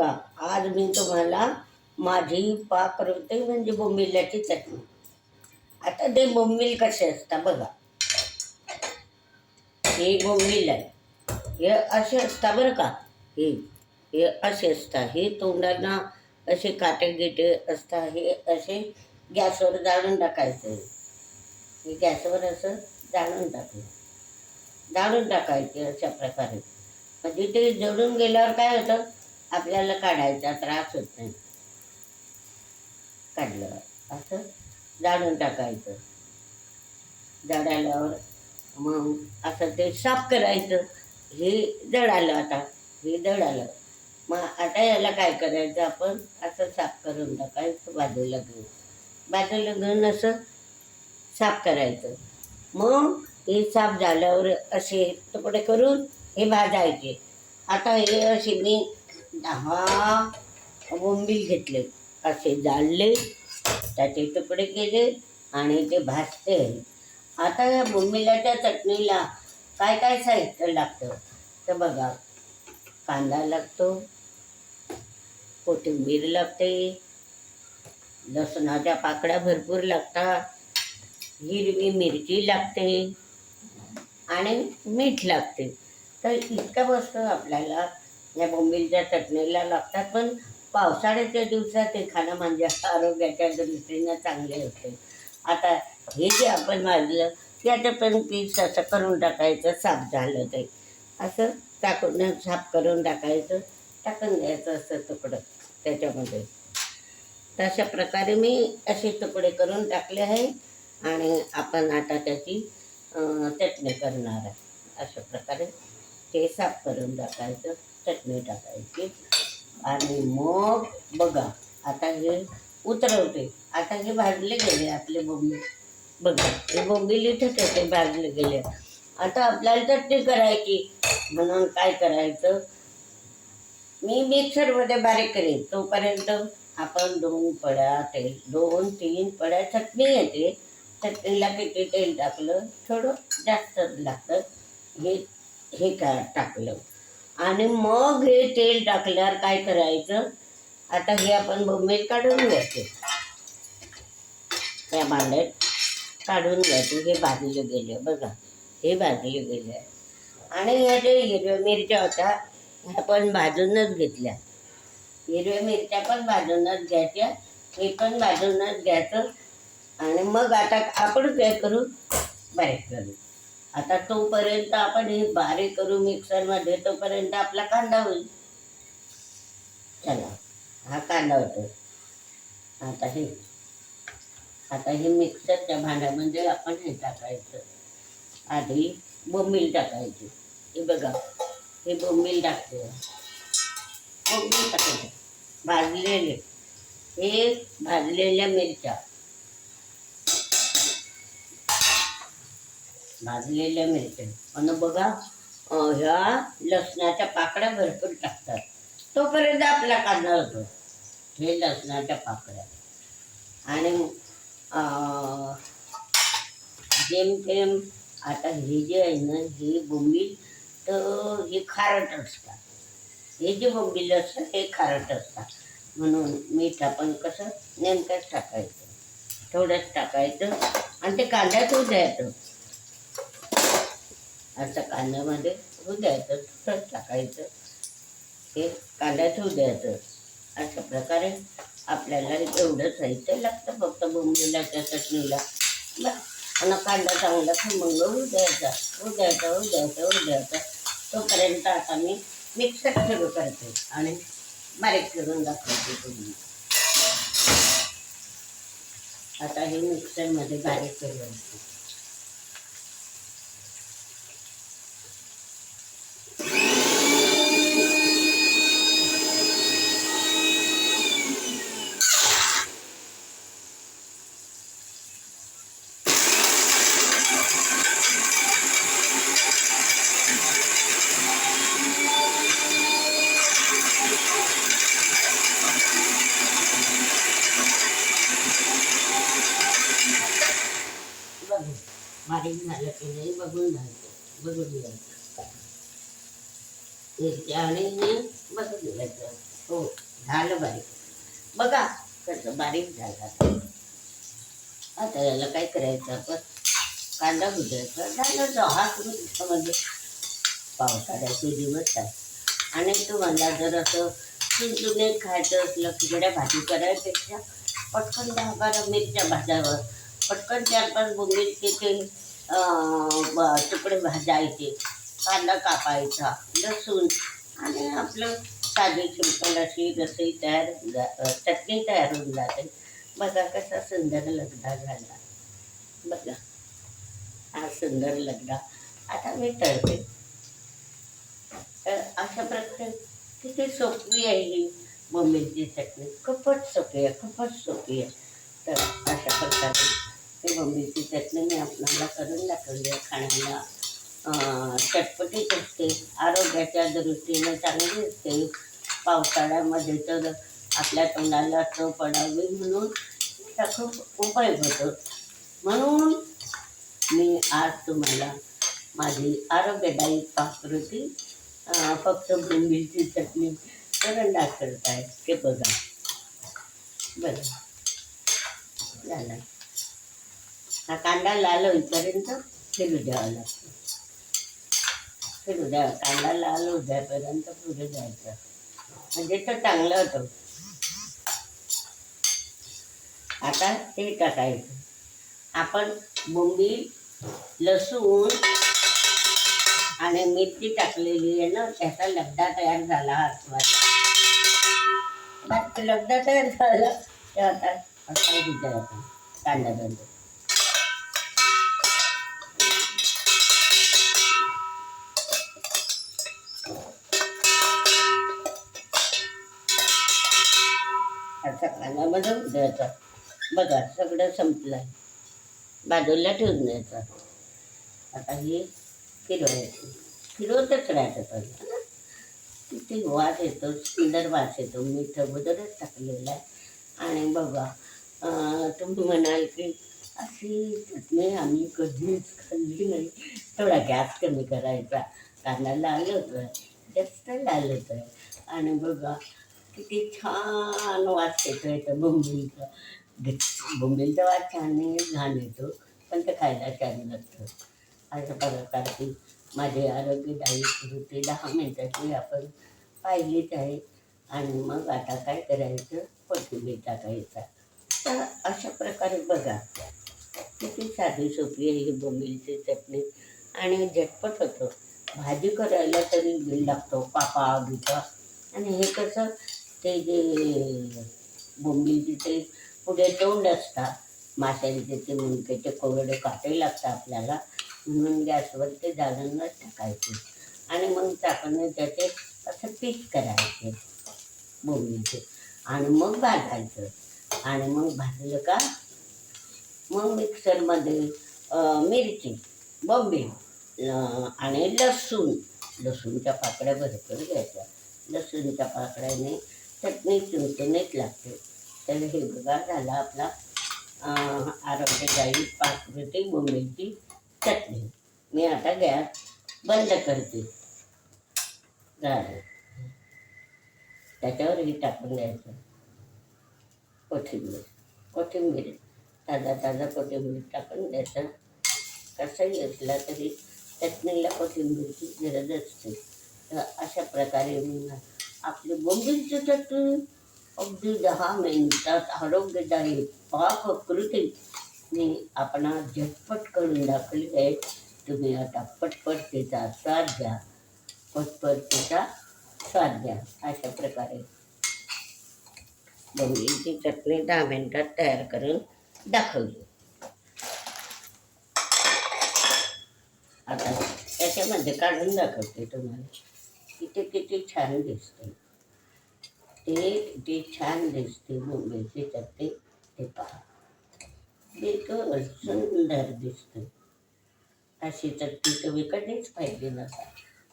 का? आज मी तुम्हाला माझी पाककृती म्हणजे बोंबिलाची चटणी. आता ते बोंबील कसे असतात बघा. हे बोंबील आहे. हे असे असतात बरं का? हे हे असे असतात. हे तोंडांना असे काटे गिटे असतात. हे असे गॅसवर जाळून टाकायचं. हे गॅसवर असं जाळून टाकलं जाळून टाकायचे अशा प्रकारे. म्हणजे ते जळून गेल्यावर काय होतं? आपल्याला काढायचा त्रास होत नाही. काढलं असं जाळून टाकायचं. जाळल्यावर मग असं ते साफ करायचं. हे जळालं आता हे जळालं. मग आता याला काय करायचं? आपण असं साफ करून टाकायचं बाजूला घेऊन. बाजूला घेऊन असं साफ करायचं. मग हे साफ झाल्यावर असे तुकडे करून हे भाजायचे. आता हे असे मी दहा बोंबील घेतले. असे जाळले त्याचे तुकडे केले आणि ते भाजते. आता या बोंबिलाच्या चटणीला काय काय साहित्य लागतं? तर बघा कांदा लागतो कोथिंबीर लागते लसणाच्या पाकळ्या भरपूर लागतात हिरवी मिरची लागते आणि मीठ लागते. तर इतक्या वस्तू आपल्याला या बोंबिलच्या चटणीला लागतात पण पावसाळ्याच्या दिवसात हे खाणं म्हणजे आरोग्याच्या दृष्टीनं चांगले होते. आता हे जे आपण भाजलं त्याचं पण पीस असं करून टाकायचं साफ झालं ते. असं टाकून साफ करून टाकायचं टाकून द्यायचं असं तुकडं त्याच्यामध्ये. तशा प्रकारे मी असे तुकडे करून टाकले आहे आणि आपण आता त्याची चटणी करणार आहे. अशा प्रकारे ते साफ करून टाकायचं. चटणी टाकायची. आणि मग बघा आता हे उतरवते. आता हे भाजले गेले आपले बोंबील. बघा हे बोंबील इथेच होते भाजले गेले. आता आपल्याला चटणी करायची. म्हणून काय करायचं? मी मिक्सरमध्ये बारीक करेन. तोपर्यंत आपण दोन पड्या तेल दोन तीन पड्या चटणी येते. चटणीला किती तेल टाकलं? थोडं जास्तच लागतं. हे हे का टाकलं? आणि मग हे तेल टाकल्यावर काय करायचं? आता हे आपण बोंबेत काढून घ्यायचे. त्या भांड्यात काढून घ्यायचे. हे भाजले गेले. बघा हे भाजले गेले. आणि ह्या जे हिरव्या मिरच्या होत्या ह्या पण भाजूनच घेतल्या. हिरव्या मिरच्या पण भाजूनच घ्यायच्या. हे पण भाजूनच घ्यायचं. आणि मग आता आपण काय करू? बारीक करू. आता तोपर्यंत आपण हे बारीक करू मिक्सरमध्ये तोपर्यंत आपला कांदा होईल. चला हा कांदा होतो. आता हे आता हे मिक्सरच्या भांड्यामध्ये आपण हे टाकायचं. आधी बोंबील टाकायची. हे बघा हे बोंबील टाकते. बोंबील टाकायचं. भाजलेले हे भाजलेल्या मिरच्या. भाजलेल्या मिरच्या आणि बघा ह्या लसणाच्या पाकळ्या भरपूर टाकतात. तोपर्यंत आपला कांदा होतो. हे लसणाच्या पाकळ्या. आणि जेमतेम आता हे जे आहे ना हे बोंबील तर हे खारट असतात. हे जे बोंबील असतं हे खारट असतात. म्हणून मीठ आपण कसं नेमकंच टाकायचं. थोडंच टाकायचं. आणि ते कांद्यात द्यायचं. असं कांद्यामध्ये म्हणजे होऊ द्यायचं थोडंच टाकायचं. हे कांद्यात होऊ द्यायचं. अशा प्रकारे आपल्याला एवढं साहित्य लागतं फक्त बोंबिलाच्या चटणीला. आणि कांदा चांगला खमंग होऊ द्यायचा. होऊ द्यायचा होऊ द्यायचा होऊ द्यायचा. तोपर्यंत आता मी मिक्सर सुरू करते आणि बारीक करून दाखवते तुम्ही आता हे मिक्सरमध्ये बारीक करून बघून घ्यायचं बघून मिरच्या आणि बघून हो झालं बारीक. बघा कसं बारीक झालं आता. याला काय करायचं आपण? कांदा भुजायचा झालं तो हा म्हणजे पावसाळ्याचे दिवस आहे. आणि तुम्हाला जर असं चुनचुने खायचं असलं खिचड्या भाजी करायपेक्षा पटकन दहा बारा मिरच्या भाजावं. पटकन चार पाच बोंबीलचे ते तुकडे भाजायचे कांदा कापायचा लसूण आणि आपलं साधी सिंपल अशी रसई तयार होऊन जा चटणी तयार होऊन जाते. बघा कसा सुंदर लगदा झाला. बघा हा सुंदर लगदा. आता मी तळते. तर अशा प्रकारे किती सोपी आहे ही मम्मीची चटणी. खूपच सोपी आहे खूपच सोपी आहे. तर अशा प्रकारे ते बोंबीलची चटणी मी आपल्याला करून दाखवली आहे खाण्याला. चटपटीच चटपटीत असते. आरोग्याच्या दृष्टीने चांगली असते. पावसाळ्यामध्ये तर आपल्या तोंडाला चव पडावी म्हणून त्याचा खूप उपयोग होतो. म्हणून मी आज तुम्हाला माझी आरोग्यदायी पाककृती फक्त बुंबीची चटणी करून दाखवत आहे. ते बघा. बरं. झालं. हा कांदा लाल होईपर्यंत फिरू द्यावा लागतो. फिरू द्या कांदा लाल उद्यापर्यंत पुढे जायचं. म्हणजे तो चांगलं होतं. आता ते टाकायचं. आपण बोंबी लसूण आणि मिरची टाकलेली आहे ना त्याचा लगदा तयार झाला हा लगदा तयार झाला ते आता कांदा बंद. आता कांद्यामध्ये द्यायचा. बघा सगळं संपलं आहे बाजूला ठेवून द्यायचा. आता हे फिरवायचं. फिरवतच राहायचं पण किती वास येतो सुंदर वास येतो. मीठ अगोदरच टाकलेला आहे. आणि बघा तुम्ही म्हणाल की अशी चटणी आम्ही कधीच खाल्ली नाही. थोडा गॅस कमी करायचा. कांदा लाल होतोय. जास्त लाल होतोय. आणि बघा किती छान वास येतोय तो बोंबिलचा ग- बोंबिलचा वास छान घाण येतो पण ते खायला छान लागतं. अशा प्रकारची माझे आरोग्यदायी कृती दहा मिनटाची आपण पाहिलीच आहे. आणि मग आता काय करायचं? कोथिंबीर टाकायचा. तर अशा प्रकारे बघा किती साधी सोपी आहे ही बोंबिलची चटणी. आणि झटपट होतं. भाजी करायला तरी वेळ लागतो पापा बिपा. आणि हे कसं ते जे बोंबीचे ते पुढे तोंड असतात माशांचे ते मुंडकेचे कोरडे काटे लागतात आपल्याला म्हणून गॅसवर ते झाडांना टाकायचे. आणि मग टाकून त्याचे असं पीठ करायचे बोंबीचे आणि मग भाजायचं आणि मग भाजलं का? मग मिक्सरमध्ये मिरची बोंबी आणि लसूण. लसूणच्या पाकळ्या भरपूर घ्यायच्या. लसूणच्या पाकळ्याने चटणी चुनचुनीत लागते. तर हे बघा झाला आपला आरोग्यदायी पाककृती बोंबीची चटणी. मी आता गॅस बंद करते. झालं. त्याच्यावर हे टाकून द्यायचं. कोथिंबीर कोथिंबीर ताजा ताजा कोथिंबीर टाकून द्यायचं. कसंही असला तरी चटणीला कोथिंबीरची गरज असते तर अशा प्रकारे मी आपली बोंबीलची चटणी अगदी दहा मिनिटात आरोग्यदायी पाककृती मी आपणा झटपट करून दाखवली. आहे तुम्ही आता पटपट तिचा स्वाद घ्या. पटपट तिचा स्वाद घ्या. अशा प्रकारे बोंबीलची चटणी दहा मिनिटात तयार करून दाखवली. आता त्याच्यामध्ये काढून दाखवते तुम्हाला. तिथे किती छान दिसते. ते किती छान दिसते बोंबीलची चटणी ते पहा. बिलकुल सुंदर दिसते. अशी चटणी तुम्ही कधीच पाहिली नसा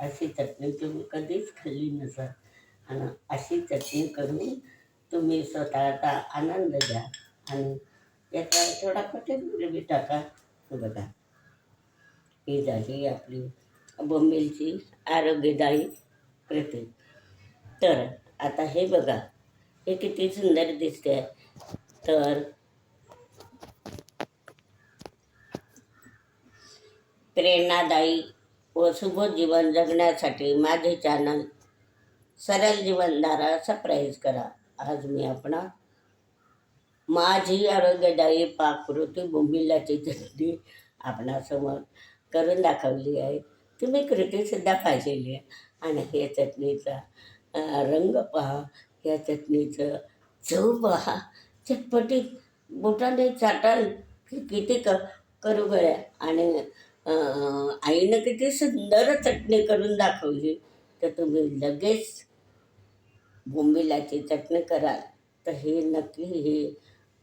अशी चटणी तुम्ही कधीच खाल्ली नसा आणि अशी चटणी करून तुम्ही स्वतःचा आनंद घ्या. आणि याचा थोडा कोथिंबीर टाका. बघा. ही झाली आपली बोंबीलची आरोग्यदायी कृती तर आता हे बघा. हे किती सुंदर दिसते तर प्रेरणादायी व सुबोध जीवन जगण्यासाठी माझे चॅनल सरळ जीवनधारा सबस्क्राईब करा. आज मी आपणा माझी आरोग्यदायी पाककृती बोंबिलाची चटणी आपणासमोर करून दाखवली आहे. तुम्ही कृतीसुद्धा पाहिलेली आहे. आणि हे चटणीचा रंग पहा या चटणीचं चव पहा. चटपटीत बोटाने चाटाल की किती क करू गळ्या आणि आईनं किती सुंदर चटणी करून दाखवली तर तुम्ही लगेच बोंबिलाची चटणी कराल. तर हे नक्की ही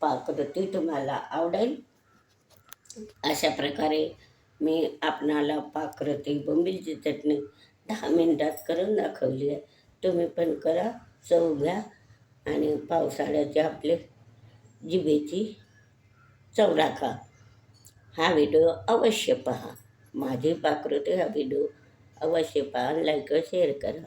पाककृती तुम्हाला आवडेल. अशा प्रकारे मी आपणाला पाकृती बोंबिलची चटणी दहा मिनटात करून दाखवली आहे. तुम्ही पण करा चव घ्या आणि पावसाळ्याचे आपले जिभेची चव राखा. हा व्हिडिओ अवश्य पहा. माझी पाकृती हा व्हिडिओ अवश्य पहा. लाईक शेअर करा.